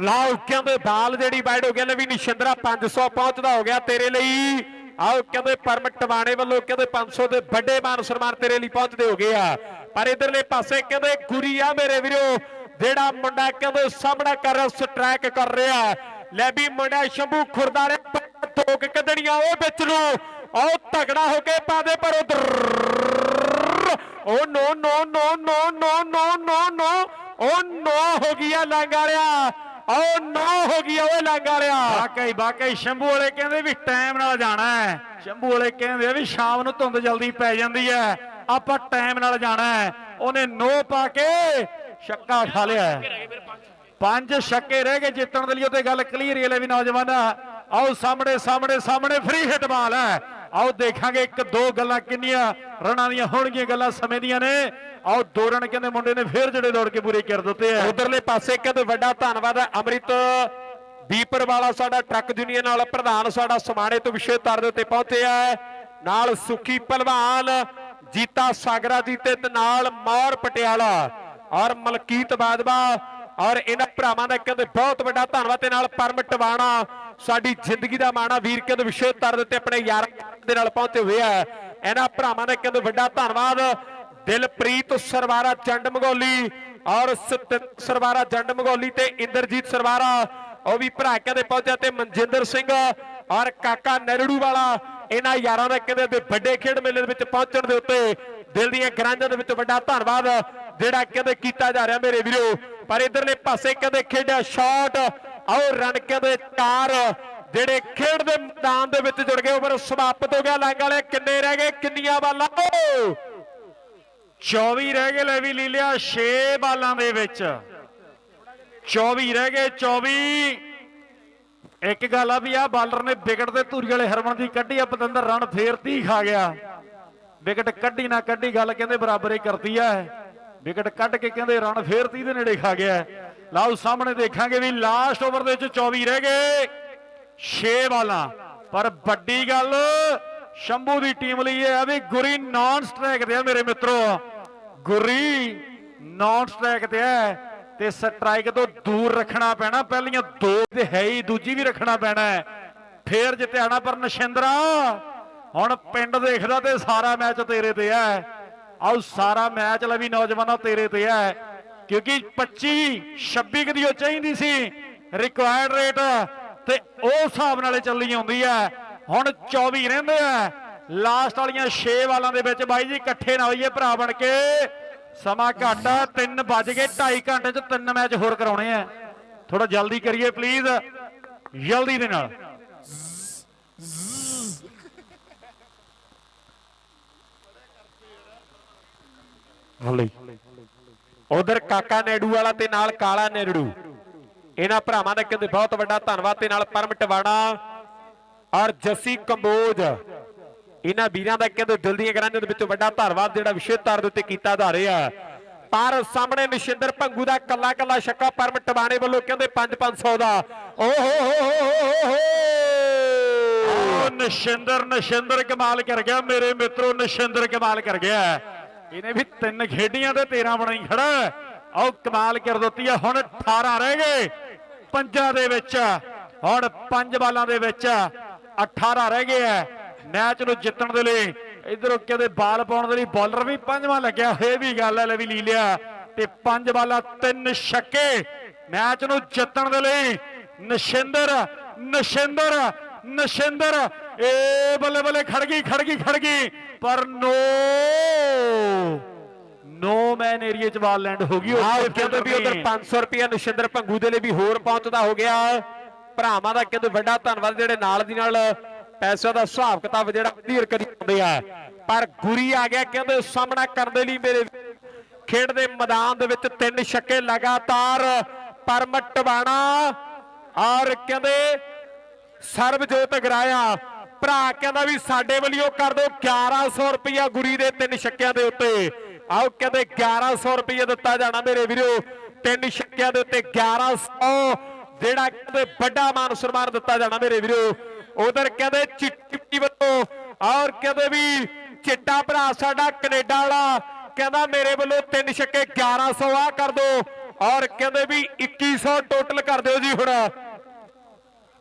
ਲਾਓ ਕਹਿੰਦੇ ਬਾਲ ਜਿਹੜੀ ਬਾਈਡ ਹੋ ਗਿਆ ਲੈ ਵੀ ਨਿਸ਼ੰਦਰਾ 500 ਪਹੁੰਚਦਾ ਹੋ ਗਿਆ ਤੇਰੇ ਲਈ। ਆਓ ਕਹਿੰਦੇ ਪਰਮਿਟ ਟਵਾਣੇ ਵੱਲੋਂ ਕਹਿੰਦੇ 500 ਦੇ ਵੱਡੇ ਮਾਨ ਸਨਮਾਨ ਤੇਰੇ ਲਈ ਪਹੁੰਚਦੇ ਹੋ ਗਏ ਆ। ਪਰ ਇਧਰਲੇ ਪਾਸੇ ਕਹਿੰਦੇ ਗੁਰੀ ਮੇਰੇ ਵੀਰੋ? ਜਿਹੜਾ ਮੁੰਡਾ ਕਹਿੰਦੇ ਸਾਹਮਣਾ ਕਰ ਰਿਹਾ ਸਟ੍ਰੈਕ ਕਰ ਰਿਹਾ। ਲੈ ਵੀ ਮੁੰਡਾ ਸ਼ੰਭੂ ਖੁਰਦਾਰੇ ਦੋ ਕੁ ਕੱਢਣੀਆਂ ਉਹ ਵਿੱਚ ਨੂੰ। ਉਹ ਤਗੜਾ ਹੋ ਕੇ ਪਾ ਦੇ ਪਰ ਉਧਰ। ਓ ਨੋ ਨੋ ਨੋ ਨੋ ਨੋ ਨੋ ਨੋ। ਨੋ ਓ ਨੋ ਹੋ ਗਿਆ ਲੰਗਾਰਿਆ ਓ ਨੋ ਹੋ ਗਈ ਓਏ ਲੰਗਾਰਿਆ ਵਾਕਈ ਵਾਕਈ, ਸ਼ੰਭੂ ਵਾਲੇ ਕਹਿੰਦੇ ਵੀ ਟਾਈਮ ਨਾਲ ਜਾਣਾ ਹੈ। ਸ਼ੰਭੂ ਵਾਲੇ ਕਹਿੰਦੇ ਵੀ ਸ਼ਾਮ ਨੂੰ ਧੁੰਦ ਜਲਦੀ ਪੈ ਜਾਂਦੀ ਹੈ। ਆਪਾਂ ਟਾਈਮ ਨਾਲ ਜਾਣਾ ਹੈ। ਉਹਨੇ ਨੋ ਪਾ ਕੇ ਛੱਕਾ ਖਾ ਲਿਆ। ਪੰਜ ਛੱਕੇ ਰਹਿ ਗਏ ਜਿੱਤਣ ਦੇ ਲਈ ਉਹ ਤੇ ਗੱਲ ਕਲੀਅਰ ਹੀ ਹੈ ਵੀ ਨੌਜਵਾਨਾ। ਆਓ ਸਾਹਮਣੇ ਸਾਹਮਣੇ ਸਾਹਮਣੇ ਫ੍ਰੀ ਹਿੱਟ ਬਾਲ ਹੈ। ਆਓ ਦੇਖਾਂਗੇ ਇੱਕ ਦੋ ਗੱਲਾਂ ਕਿੰਨੀਆਂ ਰਨਾਂ ਦੀਆਂ ਹੋਣਗੀਆਂ ਗੱਲਾਂ ਸਮੇਂ ਦੀਆਂ ਨੇ। ਆਓ ਦੋ ਰਨ ਕਹਿੰਦੇ ਮੁੰਡੇ ਨੇ ਫੇਰ ਜਿਹੜੇ ਦੌੜ ਕੇ ਪੂਰੇ ਕਰ ਦਿੱਤੇ ਆ। ਉਧਰਲੇ ਪਾਸੇ ਕਹਿੰਦੇ ਵੱਡਾ ਧੰਨਵਾਦ ਹੈ ਅੰਮ੍ਰਿਤ ਦੀਪਰ ਵਾਲਾ ਸਾਡਾ ਟਰੱਕ ਯੂਨੀਅਨ ਨਾਲ ਪ੍ਰਧਾਨ ਸਾਡਾ ਸਮਾਣੇ ਤੋਂ ਵਿਸ਼ੇ ਤਰ ਦੇ ਉੱਤੇ ਪਹੁੰਚਿਆ ਹੈ ਨਾਲ ਸੁਖੀ ਪਹਿਲਵਾਨ, ਜੀਤਾ ਸਾਗਰਾ ਜੀ ਤੇ ਨਾਲ ਮੌਰ ਪਟਿਆਲਾ ਔਰ ਮਲਕੀਤ ਬਾਜਵਾ ਔਰ ਇਹਨਾਂ ਭਰਾਵਾਂ ਦਾ ਕਹਿੰਦੇ ਬਹੁਤ ਵੱਡਾ ਧੰਨਵਾਦ ਤੇ ਨਾਲ ਪਰਮ ਟਵਾਣਾ ਸਾਡੀ ਜ਼ਿੰਦਗੀ ਦਾ ਮਾਣਾ ਵੀਰ ਕਹਿੰਦੇ ਵਿਸ਼ੇ ਤਰ ਦੇ ਆਪਣੇ ਯਾਰ ਦੇ ਨਾਲ ਪਹੁੰਚੇ ਹੋਏ ਆ। ਇਹਨਾਂ ਭਰਾਵਾਂ ਦਾ ਕਹਿੰਦੇ ਵੱਡਾ ਧੰਨਵਾਦ। ਦਿਲਪ੍ਰੀਤ ਸਰਵਾਰਾ ਜੰਡ ਮਗੋਲੀ ਔਰ ਸਰਵਾਰਾ ਜੰਡ ਮਗੋਲੀ ਤੇ ਇੰਦਰਜੀਤ ਸਰਵਾਰਾ, ਉਹ ਵੀ ਭਰਾ ਕਹਿੰਦੇ ਪਹੁੰਚਿਆ ਤੇ ਮਨਜਿੰਦਰ ਸਿੰਘ ਔਰ ਕਾਕਾ ਨਰੜੂ ਵਾਲਾ, ਇਹਨਾਂ ਯਾਰਾਂ ਦਾ ਕਹਿੰਦੇ ਵੀ ਵੱਡੇ ਖੇਡ ਮੇਲੇ ਦੇ ਵਿੱਚ ਪਹੁੰਚਣ ਦੇ ਉੱਤੇ ਦਿਲ ਦੀਆਂ ਗਰਾਂਜਾਂ ਦੇ ਵਿੱਚ ਵੱਡਾ ਧੰਨਵਾਦ ਜਿਹੜਾ ਕਹਿੰਦੇ ਕੀਤਾ ਜਾ ਰਿਹਾ ਮੇਰੇ ਵੀਰੋ। ਪਰ ਇਧਰਲੇ ਪਾਸੇ ਕਹਿੰਦੇ ਖੇਡਿਆ ਸ਼ਾਟ ਆਓ ਰਨ ਦੇ ਚਾਰ ਜਿਹੜੇ ਖੇਡ ਦੇ ਮੈਦਾਨ ਦੇ ਵਿੱਚ ਜੁੜ ਗਏ ਓਵਰ ਸਮਾਪਤ ਹੋ ਗਿਆ। ਲੰਗ ਵਾਲੇ ਕਿੰਨੇ ਰਹਿ ਗਏ? ਕਿੰਨੀਆਂ ਬਾਲਾਂ? ਓ 24 ਰਹਿ ਗਏ ਲੈ ਵੀ ਲੀਲਿਆ 6 ਬਾਲਾਂ ਦੇ ਵਿੱਚ। 24 ਰਹਿ ਗਏ 24 ਇੱਕ ਗੱਲ ਆ ਵੀ ਆ ਬਾਲਰ ਨੇ ਵਿਕਟ ਤੇ ਧੂਰੀ ਵਾਲੇ ਹਰਮਨ ਦੀ ਕੱਢੀ ਆ ਪਤੰਦਰ ਰਨ ਫੇਰ 30 ਖਾ ਗਿਆ। ਵਿਕਟ ਕੱਢੀ ਨਾ ਕੱਢੀ, ਗੱਲ ਕਹਿੰਦੇ ਬਰਾਬਰ ਹੀ ਕਰਤੀ ਆ ਵਿਕਟ ਕੱਢ ਕੇ ਕਹਿੰਦੇ ਰਨ ਫੇਰ 30 ਦੇ ਨੇੜੇ ਖਾ ਗਿਆ। ਲਓ ਸਾਹਮਣੇ ਦੇਖਾਂਗੇ ਵੀ ਲਾਸਟ ਓਵਰ ਦੇ ਵਿੱਚ 24 ਰਹਿ ਗਏ। 6 ਬਾਲਾਂ। ਪਰ ਵੱਡੀ ਗੱਲ, ਸ਼ੰਭੂ ਦੀ ਟੀਮ ਲਈ ਇਹ ਹੈ ਵੀ ਗੁਰੀ ਨਾਨ ਸਟ੍ਰਾਈਕ ਤੇ ਆ ਮੇਰੇ ਮਿੱਤਰੋ। ਗੁਰੀ ਨਾਨ ਸਟ੍ਰਾਈਕ ਤੇ ਹੈ ਤੇ ਸਟ੍ਰਾਈਕ ਤੋਂ ਦੂਰ ਰੱਖਣਾ ਪੈਣਾ। ਪਹਿਲੀਆਂ ਦੋ ਤੇ ਹੈ ਹੀ, ਦੂਜੀ ਵੀ ਰੱਖਣਾ ਪੈਣਾ ਹੈ। ਫੇਰ ਜਿੱਤਿਆਣਾ ਪਰ ਨਸ਼ਿੰਦਰਾ। ਹੁਣ ਪਿੰਡ ਦੇਖਦਾ ਤੇ ਸਾਰਾ ਮੈਚ ਤੇਰੇ ਤੇ ਹੈ। ਆਓ, ਸਾਰਾ ਮੈਚ ਲੈ ਵੀ ਨੌਜਵਾਨਾਂ ਤੇਰੇ ਤੇ ਹੈ। ਕਿਉਂਕਿ 25 26 ਕਦੀ ਉਹ ਚਾਹੀਦੀ ਸੀ ਰਿਕੁਆਇਰਡ ਰੇਟ ਤੇ ਉਹ ਹਿਸਾਬ ਨਾਲੇ ਚੱਲੀ ਆਉਂਦੀ ਹੈ ਹੁਣ 24 ਰਹਿੰਦੇ ਆ। ਲਾਸਟ ਵਾਲੀਆਂ 6 ਵਾਲਾਂ ਦੇ ਵਿੱਚ ਬਾਈ ਜੀ ਇਕੱਠੇ ਨਾ ਹੋਈਏ ਭਰਾ ਬਣ ਕੇ। ਸਮਾਂ ਘੱਟ 3 ਵੱਜ ਗਏ 2.5 ਘੰਟੇ ਚ ਤਿੰਨ ਮੈਚ ਹੋਰ ਕਰਾਉਣੇ ਆ। ਥੋੜਾ ਜਲਦੀ ਕਰੀਏ ਪਲੀਜ਼ ਜਲਦੀ ਦੇ ਨਾਲ। ਹਲੇ। ਉਧਰ ਕਾਕਾ ਨੇੜੂ ਵਾਲਾ ਤੇ ਨਾਲ ਕਾਲਾ ਨੇੜੂ। ਇਹਨਾਂ ਭਰਾਵਾਂ ਦਾ ਕਹਿੰਦੇ ਬਹੁਤ ਵੱਡਾ ਧੰਨਵਾਦ ਤੇ ਨਾਲ ਪਰਮ ਵਾੜਾ ਔਰ ਜੱਸੀ ਕੰਬੋਜ। ਇਹਨਾਂ ਵੀਰਾਂ ਦਾ ਕਹਿੰਦੇ ਦਿਲ ਦੀਆਂ ਗਰਾਂਜਾਂ ਦੇ ਵਿੱਚ ਵੱਡਾ ਧੰਨਵਾਦ ਜਿਹੜਾ ਵਿਸ਼ੇ ਤੌਰ ਦੇ ਉੱਤੇ ਕੀਤਾ ਜਾ ਰਿਹਾ ਪਰ ਸਾਹਮਣੇ ਨਿਸ਼ਿੰਦਰ ਭੰਗੂ ਦਾ ਕੱਲਾ ਕੱਲਾ ਛੱਕਾ ਪਰਮ ਵਾਣੇ ਵੱਲੋਂ ਕਹਿੰਦੇ 5-500 ਦਾ। ਓ ਹੋ ਹੋ ਹੋ ਹੋ ਹੋ ਉਹ ਨਸ਼ਿੰਦਰ ਨਸ਼ਿੰਦਰ ਕਮਾਲ ਕਰ ਗਿਆ। ਮੇਰੇ ਮਿੱਤਰੋ, ਨਸ਼ਿੰਦਰ ਕਮਾਲ ਕਰ ਗਿਆ। ਇਹਨੇ ਵੀ ਤਿੰਨ ਖੇਡੀਆਂ ਤੇ 13 ਬਣਾਈ ਖੜਾ ਆਓ ਕਮਾਲ ਕਰ ਦਿੱਤੀ ਆ, ਹੁਣ 18 ਰਹਿ ਗਏ। ਪੰਜਾਂ ਦੇ ਵਿੱਚ, ਹੁਣ ਪੰਜ ਬਾਲਾਂ ਦੇ ਵਿੱਚ 18 ਰਹਿ ਗਏ ਆ ਮੈਚ ਨੂੰ ਜਿੱਤਣ ਦੇ ਲਈ ਇਧਰੋਂ ਕਹਿੰਦੇ ਬਾਲ ਪਾਉਣ ਦੇ ਲਈ ਬੋਲਰ ਵੀ ਪੰਜਵਾਂ ਲੱਗਿਆ, ਇਹ ਵੀ ਗੱਲ ਹੈ ਲੈ ਵੀ ਲੀ ਲਿਆ ਤੇ ਪੰਜ ਬਾਲਾਂ, ਤਿੰਨ ਛੱਕੇ। ਮੈਚ ਨੂੰ ਜਿੱਤਣ ਦੇ ਲਈ ਨਸ਼ਿੰਦਰ ਨਸ਼ਿੰਦਰ ਨਸ਼ਿੰਦਰ ਏ ਬੱਲੇ ਬੱਲੇ ਖੜ ਗਈ ਖੜ ਗਈ ਖੜ ਗਈ। ਪਰ ਨੋ ਨੋ ਮੈਨ ਏਰੀਆ ਚ ਬਾਲ ਲੈਂਡ ਹੋ ਗਈ ਉੱਥੇ ਕਹਿੰਦੇ ਵੀ ਉਧਰ 500 ਰੁਪਏ ਨਸ਼ਿੰਦਰ ਭੰਗੂ ਦੇ ਲਈ ਵੀ ਹੋਰ ਪਹੁੰਚਦਾ ਹੋ ਗਿਆ। ਭਰਾਵਾਂ ਦਾ ਕਹਿੰਦੇ ਵੱਡਾ ਧੰਨਵਾਦ ਜਿਹੜੇ ਨਾਲ ਦੀ ਨਾਲ ਪੈਸਿਆਂ ਦਾ ਹਿਸਾਬ ਕਿਤਾਬ ਜਿਹੜਾ ਕਲੀਅਰ ਕਰੀ ਜਾਂਦੇ ਆ। ਪਰ ਗੁਰੀ ਆ ਗਿਆ ਕਹਿੰਦੇ ਸਾਹਮਣਾ ਕਰਨ ਦੇ ਲਈ ਮੇਰੇ ਖੇਡ ਦੇ ਮੈਦਾਨ ਦੇ ਵਿੱਚ ਤਿੰਨ ਛੱਕੇ ਲਗਾਤਾਰ ਪਰਮਟ ਬਾਣਾ ਔਰ ਕਹਿੰਦੇ ਸਰਬਜੋਤ ਗਰਾਇਆ ਭਰਾ ਕਹਿੰਦਾ ਵੀ ਸਾਡੇ ਵੱਲੋਂ ਕਰ ਦਿਓ 1100 ਰੁਪਇਆ ਗੁਰੀ ਦੇ ਤਿੰਨ ਛੱਕਿਆਂ ਦੇ ਉੱਤੇ। ਆਓ ਕਹਿੰਦੇ 1100 ਰੁਪਇਆ ਦਿੱਤਾ ਜਾਣਾ ਮੇਰੇ ਵੀਰੋ। ਤਿੰਨ ਛੱਕਿਆਂ ਦੇ ਉੱਤੇ 1100 ਜਿਹੜਾ ਕਹਿੰਦੇ ਵੱਡਾ ਮਾਨ ਸਨਮਾਨ ਦਿੱਤਾ ਜਾਣਾ ਮੇਰੇ ਵੀਰੋ। ਉਧਰ ਕਹਿੰਦੇ ਚਿੱਟੀ ਵੱਲੋਂ, ਔਰ ਕਹਿੰਦੇ ਵੀ ਚਿੱਟਾ ਭਰਾ ਸਾਡਾ ਕੈਨੇਡਾ ਵਾਲਾ ਕਹਿੰਦਾ ਮੇਰੇ ਵੱਲੋਂ ਤਿੰਨ ਛੱਕੇ 1100 ਆ ਕਰ ਦੋ ਔਰ ਕਹਿੰਦੇ ਵੀ 2100 ਟੋਟਲ ਕਰ ਦਿਓ ਜੀ ਹੁਣ।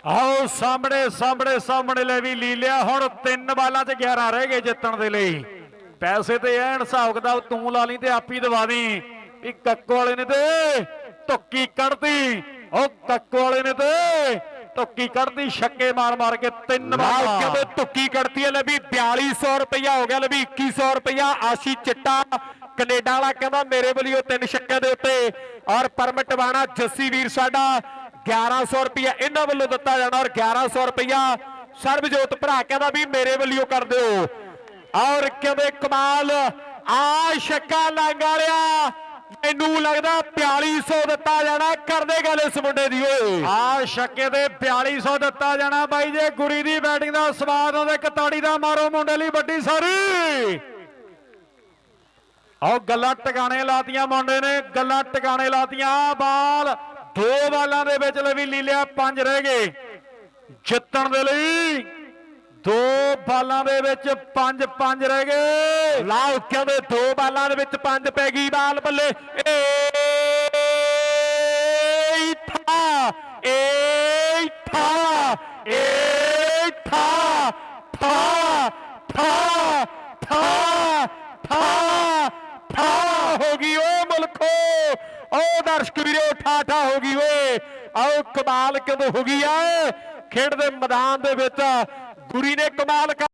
ਆਓ ਸਾਹਮਣੇ ਸਾਹਮਣੇ ਸਾਹਮਣੇ ਲੈ ਵੀ ਲੀਲਿਆ। ਹੁਣ ਤਿੰਨ ਬਾਲਾਂ 'ਚ 11 ਰਹਿ ਗਏ ਜਿੱਤਣ ਦੇ ਲਈ। ਪੈਸੇ ਤੇ ਐਨ ਹਿਸਾਬ ਕਿਤਾਬ ਤੂੰ ਲਾ ਲਈ ਤੇ ਆਪੀ ਦਵਾ ਦੀ। ਵੀ ਕੱਕੋ ਵਾਲੇ ਨੇ ਤੇ ਧੁੱਕੀ ਕੱਢਦੀ ਉਹ ਕੱਕੋ ਵਾਲੇ ਨੇ ਤੇ ਧੁੱਕੀ ਕੱਢਦੀ ਛੱਕੇ ਮਾਰ ਮਾਰ ਕੇ ਤਿੰਨ ਬਾਲਾਂ। ਕਹਿੰਦੇ ਤੁੱਕੀ ਕੱਢਤੀ ਹੈ ਲੈ ਵੀ 4200 ਰੁਪਇਆ ਹੋ ਗਿਆ ਲੈ ਵੀ 2100 ਰੁਪਇਆ। ਆਸ਼ੀ ਚਿੱਟਾ ਕੈਨੇਡਾ ਵਾਲਾ ਕਹਿੰਦਾ ਮੇਰੇ ਵੱਲੋਂ ਤਿੰਨ ਛੱਕਿਆਂ ਦੇ ਉੱਤੇ। ਔਰ ਪਰਮਿਟ ਬਾਣਾ ਜੱਸੀ ਵੀਰ ਸਾਡਾ 1100 ਰੁਪਇਆ ਇਹਨਾਂ ਵੱਲੋਂ ਦਿੱਤਾ ਜਾਣਾ ਔਰ 1100 ਰੁਪਇਆ ਸਰਬਜੋਤ ਭਰਾ ਕਹਿੰਦਾ ਵੀ ਮੇਰੇ ਵੱਲੋਂ ਕਰ ਦਿਓ। ਔਰ ਕਹਿੰਦੇ ਕਮਾਲ ਆ ਛੱਕਾ ਲੰਘ ਵਾਲਿਆ। ਮੈਨੂੰ ਲੱਗਦਾ 4200 ਦਿੱਤਾ ਜਾਣਾ, ਕਰਦੇ ਗੱਲ ਇਸ ਮੁੰਡੇ ਦੀ ਓਏ। ਆ ਛੱਕੇ ਦੇ 4200 ਦਿੱਤਾ ਜਾਣਾ ਬਾਈ ਜੇ, ਗੁਰੀ ਦੀ ਬੈਟਿੰਗ ਦਾ ਸਵਾਦ ਉਹਦੇ ਕਤਾੜੀ ਦਾ ਮਾਰੋ ਮੁੰਡੇ ਲਈ ਵੱਡੀ ਸਾਰੀ। ਆਓ ਗੱਲਾਂ ਟਿਕਾਣੇ ਲਾਤੀਆਂ ਮੁੰਡੇ ਨੇ, ਗੱਲਾਂ ਟਿਕਾਣੇ ਲਾਤੀਆਂ, ਆਹ ਬਾਲ ਦੋ ਬਾਲਾਂ ਦੇ ਵਿੱਚ ਲਵੀ ਲੀਲਿਆ ਪੰਜ ਰਹਿ ਗਏ। ਜਿੱਤਣ ਦੇ ਲਈ ਦੋ ਬਾਲਾਂ ਦੇ ਵਿੱਚ ਪੰਜ ਪੰਜ ਰਹਿ ਗਏ। ਲਾਓ ਕਹਿੰਦੇ ਦੋ ਬਾਲਾਂ ਦੇ ਵਿੱਚ ਪੰਜ ਪੈ ਗਈ ਬਾਲ ਬੱਲੇ। ਏ ਓ ਦਰਸ਼ਕ ਵੀਰੋ ਠਾ ਹੋ ਗਈ ਓਏ। ਆਓ ਕਮਾਲ ਕਦੋਂ ਹੋ ਗਈ ਆ। ਖੇਡ ਦੇ ਮੈਦਾਨ ਦੇ ਵਿੱਚ ਗੁਰੀ ਨੇ ਕਮਾਲ ਕਰ